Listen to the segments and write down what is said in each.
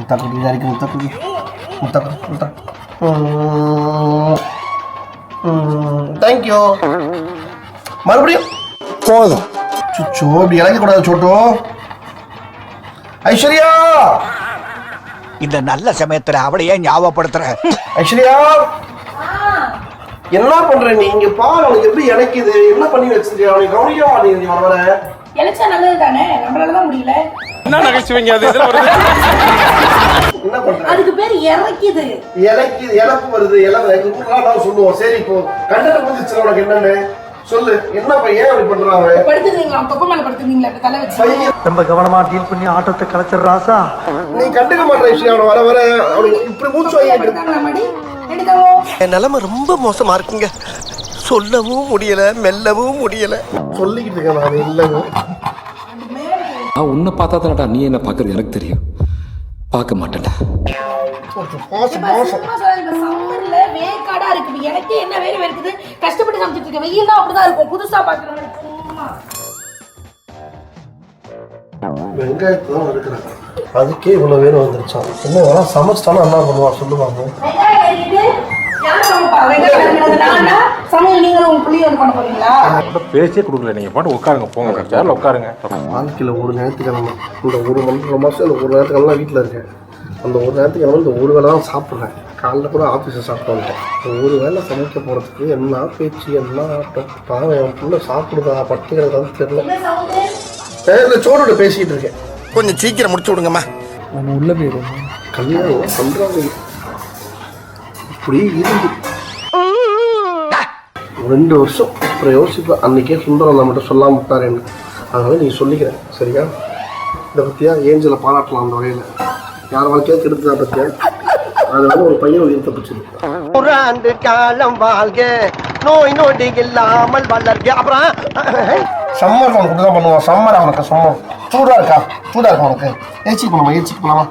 முத்தாக்குடி அடிக்க முத்தாக்குடி முத்தாக்குடி முத்தா தேங்க்யூ மறுபடியும் போதும் சுச்சோ இப்படி இறங்கக்கூடாது சோட்டோ ஐஸ்வர்யா இந்த நல்ல சமயத்துல அவளையே ஞாபகப்படுத்துற ஐஸ்வர்யா என்ன பண்ற நீ இங்க பாரு அவனுக்கு எப்படி இணைக்குது என்ன பண்ணி வச்சிருக்கியா அவனுக்கு கவனிக்க மாட்டேங்குது வர வர இழைச்சா நல்லது தானே நம்மளால தான் முடியல என்ன நகைச்சுவைங்க அது? இதுல வருது என்ன பண்ற அதுக்கு பேர் இறக்கிது. இலைக்கு இழப்பு வருது இழப்பு எங்க ஊர்லாம் நான் சொல்லுவோம். சரி இப்போ கண்டன முடிஞ்சிச்சு உனக்கு என்னன்னு? சொல்லு. என்ன பையன்? அப்படி பண்றான் அவன்? படுத்துருந்தீங்களா தொப்பை மேல படுத்துருந்தீங்களா இப்ப தலை வச்சு. பையன் ரொம்ப கவனமா டீல் பண்ணி ஆட்டத்தை கலைச்சிடுற ராசா. நீ கண்டுக்க மாட்டேன் அவனை வர வர அவனுக்கு இப்படி மூச்சு வாங்கிட்டு இருக்கு. படுத்தாங்களா மடி எடுக்கவோ என் நிலைமை ரொம்ப மோசமா இருக்குங்க. சொல்லவும் முடியல மெல்லவும் முடியல. சொல்லிக்கிட்டு இருக்கேன் நான் இல்லைங்க நான் உன்னை பார்த்தா தானடா நீ என்ன பார்க்கறது? எனக்கு தெரியும். பார்க்க மாட்டேன்டா. வேக்காடா இருக்கு இப்ப எனக்கே என்ன வேறு இருக்குது? கஷ்டப்பட்டு சமைச்சிட்டு இருக்கேன். வெயில் தான் அப்படிதான் இருக்கும். புதுசா பாக்குறேன் வெங்காயத்தை தான் இருக்கிறாங்க அதுக்கே இவ்வளவு பேர் வந்துருச்சான் என்ன வேணா சமைச்சிட்டாலும் என்ன பண்ணுவான் சொல்லுவாங்க. பேச்சே கொடுக்கல நீங்க. பாட்டு உட்காருங்க போங்க சேர்ல உட்காருங்க. வாழ்க்கையில் ஒரு ஞாயிற்றுக்கிழமை இந்த ஒரு மணி மாதம் இந்த ஒரு நேரத்துக்கிழமை வீட்டில் இருக்கேன். அந்த ஒரு நேரத்துக்கிழமை இந்த ஒரு தான் சாப்பிட்றேன். காலைல கூட ஆஃபீஸில் சாப்பிட்டு வந்துட்டேன். ஒரு வேளை சமைக்க போகிறதுக்கு என்ன பேச்சு என்ன ஆட்டம்? பாவம் என் பிள்ளை சாப்பிடுதா பட்டுக்கிறதான்னு தெரியல. சோடோட பேசிக்கிட்டு இருக்கேன். கொஞ்சம் சீக்கிரம் முடிச்சு விடுங்கம்மா. கல்யாணம் பண்ணுறாங்க இப்படி இருந்து ரெண்டு வருஷம். அப்புறம் யோசிப்பேன் அன்னைக்கே சுந்தரம் நம்மகிட்ட சொல்லாம விட்டாரேன்னு அதனால நீ சொல்லிக்கிறேன் சரியா? இதை பற்றியா ஏஞ்சலை பாராட்டலாம் அந்த வகையில். யார் வாழ்க்கையா கெடுத்ததா பற்றியா அதனால ஒரு பையன் உயிர் தப்பிச்சிருக்கு ஒரு ஆண்டு காலம் வாழ்க நோய் நொடி இல்லாமல் வளர்க. அப்புறம் சம்மர் அவனுக்கு தான் பண்ணுவான். சம்மர் அவனுக்கு சம்மர் சூடா இருக்கா? சூடா இருக்கா உனக்கு ஏச்சிக்கு போலாமா ஏச்சிக்கு போலாமா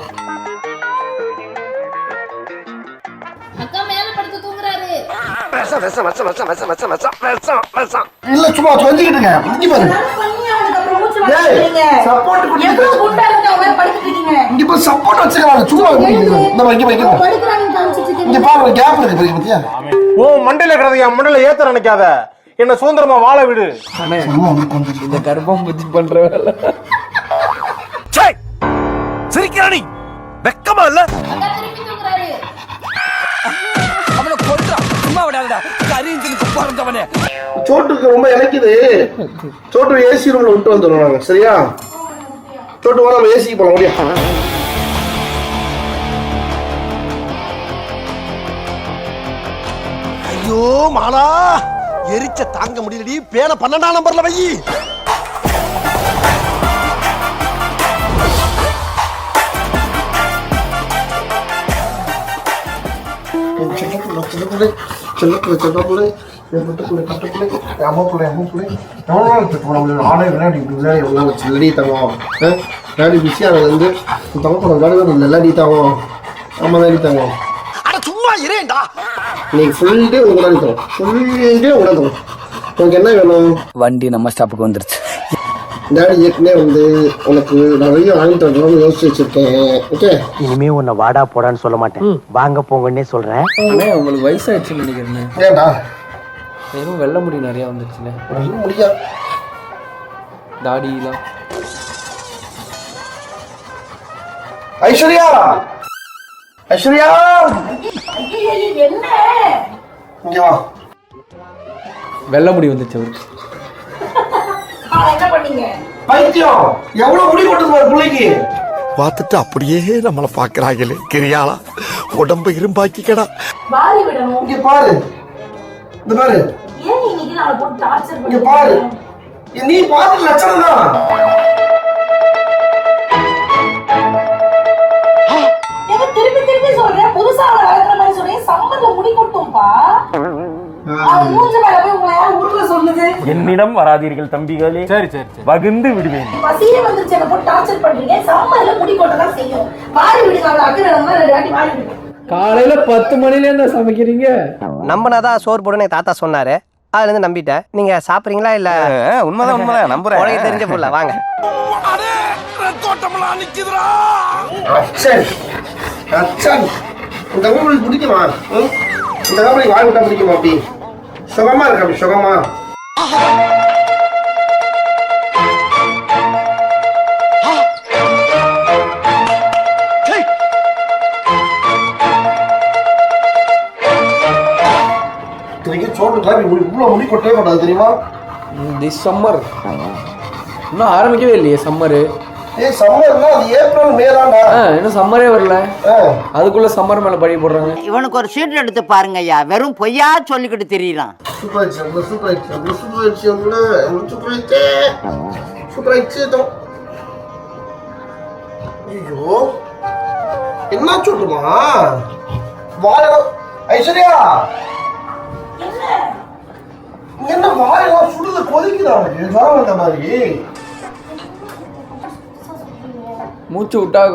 விஷம் விஷம் விஷம் விஷம் விஷம் விஷம் விஷம் விஷம் விஷம் இல்ல சும்மா இங்க இங்க போய் சப்போர்ட் வச்சுக்கலாம் சும்மா பாரு, இங்க இங்க கேப் இருக்கு பாரு, பத்தியா? உன் மண்டையில இருக்கிறத என் மண்டையில ஏத்த நினைக்காத. என்ன சுதந்திரமா வாழ விடு. இந்த கர்ப்பம் புத்தி பண்ற வேலை. பிறந்தவனே சோட்டுக்கு ரொம்ப இணைக்குது சோட்டு ஏசி ரூம்ல விட்டு வந்துடுவோம் நாங்க. சரியா? சோட்டு வா நம்ம ஏசிக்கு போலாம். முடியா ஐயோ மாலா! எரிச்ச தாங்க முடியலடி. பேன பன்னெண்டாம் நம்பர்ல வை. நம்ம சின்ன பிள்ளை சின்ன பிள்ளை சின்ன பிள்ளை என் பட்டு பிள்ளை பட்டு பிள்ளை அம்மா பிள்ளை அம்மா பிள்ளை எவ்வளோ நாள் இப்போ நம்ம ஆடை விளையாடி விளையாடி எவ்வளோ நாள் சில்லடி தவோம் விளையாடி பிஸியாக வந்து தவ படம் விளையாடுவே நல்லாடி தவோம் நம்ம தான் தவோம் சும்மா இரேண்டா நீங்கள் ஃபுல் டே உங்களுக்கு தான் ஃபுல் டே உங்களுக்கு உங்களுக்கு என்ன வேணும் வண்டி நம்ம ஸ்டாப்புக்கு வந்துருச்சு டேடி ஏற்கனவே வந்து உனக்கு நிறைய வாங்கிட்டு வரணும்னு யோசிச்சு வச்சிருக்கேன். ஓகே இனிமே உன்னை வாடா போடான்னு சொல்ல மாட்டேன். வாங்க போங்கன்னே சொல்றேன். அண்ணே உங்களுக்கு வயசாயிடுச்சுன்னு நினைக்கிறேன் ஏன்டா வெறும் வெள்ள முடி நிறைய வந்துருச்சுண்ணே. முடியாது தாடிலாம் ஐஸ்வர்யா! ஐஸ்வர்யா! இங்க வா. வெள்ள முடி வந்துச்சு அவருக்கு. என்ன பண்ணீங்க? பைத்தியம்! எவ்வளவு முடி கொட்டது பாரு பிள்ளைக்கு? பார்த்துட்டு அப்படியே நம்மளை பாக்குறாங்களே கிரியாளா? உடம்பு இரும்பாக்கிக்கடா. வாரி விடணும். இங்க பாரு. இந்த பாரு. ஏன் இன்னைக்கு நான் அவளை போட்டு டார்ச்சர் இங்க பாரு. நீ பார்த்த லட்சணம் தான். ஏங்க திருப்பி திருப்பி சொல்றேன். புதுசா அவளை வளர்க்குற மாதிரி சொல்றேன் சம்மர்ல முடி கொட்டும்பா. என்னிடம் வராதீர்கள் தம்பிகளே. சரி சரி வகுந்து விடுவேன். பசியே வந்துருச்சு என்ன போட்டு டார்ச்சர் பண்றீங்க. சம்மர்ல முடி கொட்ட தான் செய்யும். வாரி விடுங்க அவளை அக்கறை ரெண்டு வாட்டி வாரி விடுங்க. காலையில பத்து மணில என்ன சமைக்கிறீங்க? நம்பினாதான் சோறு போடுன்னு தாத்தா சொன்னாரு. அதுல இருந்து நம்பிட்டேன் நீங்க சாப்பிடுறீங்களா இல்ல? உண்மைதான் உண்மைதான். நம்புறேன். உனக்கு தெரிஞ்ச புள்ள வாங்க. அடே தோட்டமெல்லாம் நிக்குதுடா. சரி அச்சான். இந்த தங்கமணி பிடிக்குமா? இந்த வாய் விட்டா பிடிக்குமா அப்படி? சுகமா இருக்கு சுகமா? தெரியுமா? திஸ் சம்மர் இன்னும் ஆரம்பிக்கவே இல்லையே சம்மரு ஏய் சம்மர்னா அது ஏப்ரல் மே தான்டா. ஆ இன்னும் சம்மரே வரல. அதுக்குள்ள சம்மர் மேல பழி போடுறாங்க. இவனுக்கு ஒரு சீட் எடுத்து பாருங்க ஐயா. வெறும் பொய்யா சொல்லிக்கிட்டு தெரியலாம். ஐயோ. என்ன சொல்லுமா? வாழலாம் ஐஸ்வர்யா! என்ன? வாழலாம் சுடுது கொதிக்குதா உனக்கு ஜுரம் வந்த மாதிரி. அப்படிதான்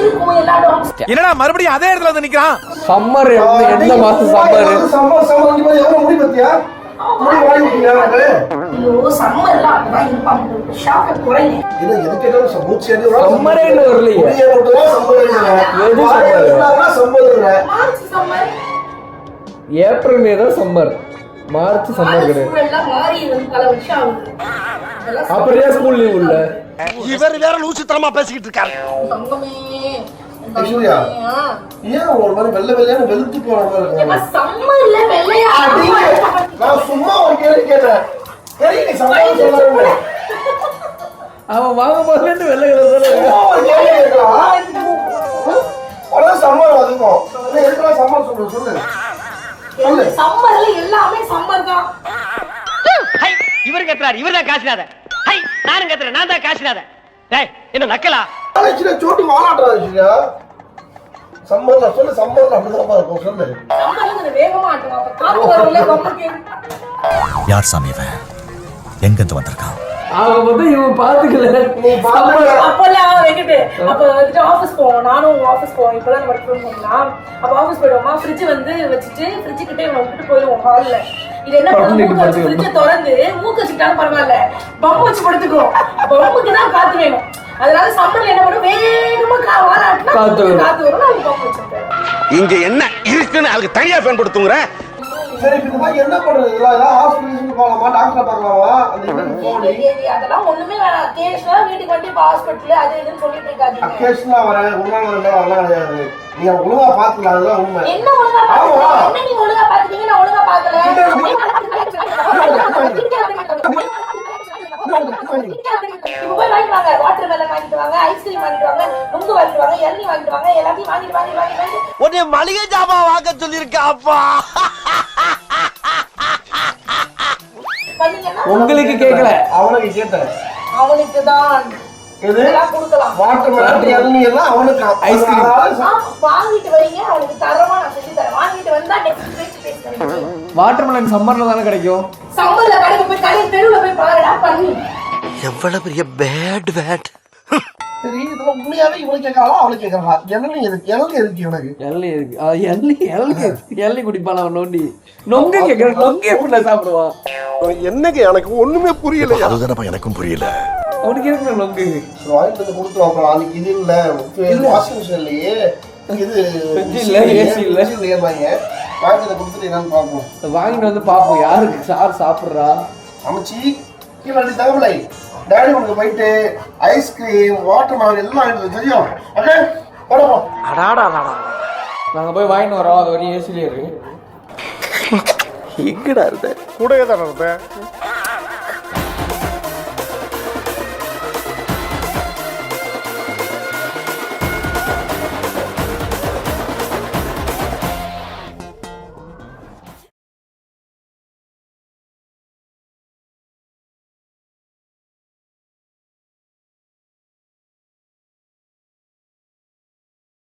இருக்கும் எல்லா dogs. என்னடா மறுபடியும் அதே இடத்துல வந்து நிக்கிறான்? சம்மர் எந்த மாசம் சம்மர் சம்மர் சம்மர் எவ்வளவு முடி பத்தியா? மூச்சு வரலையே. ஏப்ரல் மே தான் சம்மர் மார்ச் சம்மர் கிடையாது. அப்படியே ஸ்கூல் லீவ் உள்ள? இவர் வேற லூசுத்தனமா பேசிக்கிட்டு இருக்காரு. ஏன் ஒரு மாதிரி வெள்ளை வெள்ளையான வெளுத்து போன மாதிரி. நான் சும்மா ஒரு கேள்வி கேட்டேன். அவன் வாங்க போதுலேருந்து வெள்ளை கலர் சம்மர் எதுக்குடா சம்மர்? சொல்லு. சொல்லு. சம்மர்ல எல்லாமே சம்மர் தான். இவர் கத்துறாரு இவர் தான் காசுனாத ஹை நானும் கத்துறேன் நான் தான் காசுனாத டேய் என்ன நக்கலா? ஆக்சுவலா சோட்டு ஆக்சுவலா சம்மர்ல சொல்லு சம்மர்ல அப்படிதான் இருக்கும் சொல்லு. யார் சாமி இவன்? எங்கிருந்து வந்திருக்கான்? அவன் வந்து இவன் பாத்துக்கல. அப்பெல்லாம் வெங்கட்டு அப்ப வந்துட்டு ஆபீஸ் போவோம் நானும் ஆபீஸ் போவோம் இப்பதான் ஒர்க் ஃப்ரம் பண்ணலாம் அப்ப ஆபீஸ் போயிடுவோமா? ஃப்ரிட்ஜ் வந்து வச்சுட்டு ஃப்ரிட்ஜ் கிட்டே இவனை விட்டுட்டு போயிடுவோம் ஹால்ல இது என்ன படுத்துக்கணும். ஃப்ரிட்ஜை திறந்து மூக்க வச்சுக்கிட்டாலும் பரவாயில்ல. பம்பு வச்சு படுத்துக்கும் பம்புக்கு தான் காத்து வேணும். அதனால சம்மர்ல என்ன பண்ணும்? வேகமா காத்து வரும். காத்து வரும். நான் பம்பு வச்சிருக்கேன். இங்க என்ன இருக்குன்னு அதுக்கு தனியா ஃபேன் கொடுத்துங்கிறேன் சரி இப்ப மாதிரி என்ன பண்றது இதெல்லாம் ஏதாவது ஹாஸ்பிட்டலுக்கு போகலாமா டாக்டர் பார்க்கலாமா அந்த இதுக்கு போகணும் அதெல்லாம் ஒண்ணுமே வேணாம் கேஷ்லாம் வீட்டுக்கு வந்து இப்ப ஹாஸ்பிட்டல் அது இதுன்னு சொல்லிட்டு இருக்காதீங்க அக்கேஷனா வரேன் நாள் ரெண்டு கிடையாது நீங்க ஒழுங்கா பாத்துக்கலாம் அதுதான் உண்மை என்ன ஒழுங்கா பாத்துக்கீங்க என்ன நீங்க ஒழுங்கா பாத்துக்கீங்க நான் ஒழுங்கா பாக்கல இப்ப போய் வாங்கிட்டு வாங்க வாட்டர் மெலன் வாங்கிட்டு வாங்க ஐஸ்கிரீம் வாங்கிட்டு வாங்க நுங்கு வாங்கிட்டு வாங்க இளநீ வாங்கிட்டு வாங்க எல்லாத்தையும் வாங்கிட்டு வாங்கி வாங்கி வாங்கி உன்னை மளிகை ஜாமான் வாங்க சொல்லியிருக்கா அப்பா உங்களுக்கு கேட்கல. அவனுக்கு கேட்டேன் அவனுக்கு தான் எது? இதெல்லாம் கொடுக்கலாம். வாட்டர் மெலன் இளநீ எல்லாம் அவனுக்கு ஐஸ்கிரீம். அதனால ஆ, வாங்கிட்டு வரீங்க அவனுக்கு தரமா நான் செஞ்சு தரேன். வாங்கிட்டு வந்தா நெக்ஸ்ட் பேச்சு பேசுறேன் வாட்டர் மெலன் சம்மர்ல தானே கிடைக்கும்? சம்மர்ல கடைக்கு போய் கடை தெருவுல போய் பாருடா பண்ணி. எவ்வளவு பெரிய பேட் பேட் சரி இதெல்லாம் உண்மையாவே இவனுக்கு கேட்கலாம் அவனுக்கு கேட்கலாம் இளநீ எதுக்கு? இளநீ எதுக்கு இவனுக்கு? குடிப்பான் அவன் நோண்டி? நொங்கு கேட்கற நொங்கு எப்படி சாப்பிடுவான்? என்னங்க எனக்கு ஒண்ணுமே புரியல அதுதானப்பா எனக்கும் புரியல. அவனுக்கு இருக்கிற நொங்கு? வாங்கிட்டு வந்து கொடுத்து வாங்கலாம் அன்னைக்கு இது இல்ல. வாஷிங் மிஷின் இல்லையே. இது இல்ல, AC இல்ல. fridge இல்லையே வாங்க வாங்கிட்டு வந்து கொடுத்துட்டு என்னன்னு பார்ப்போம். வாங்கிட்டு வந்து பாப்போம் யாருக்கு? சார் சாப்பிடுறா. அமைச்சி கீழே அடி தகவலை. டேடி உனக்கு போயிட்டு ஐஸ்கிரீம் வாட்டர் மெலன் எல்லாம் வாங்கிட்டு வந்து தெரியும். ஓகே போடப்போம் நாங்க போய் வாங்கிட்டு வரோம். அது வரையும் ஏசிலே இருக்கு. எங்கடா இருந்த? கூடயே தானே இருந்தேன்.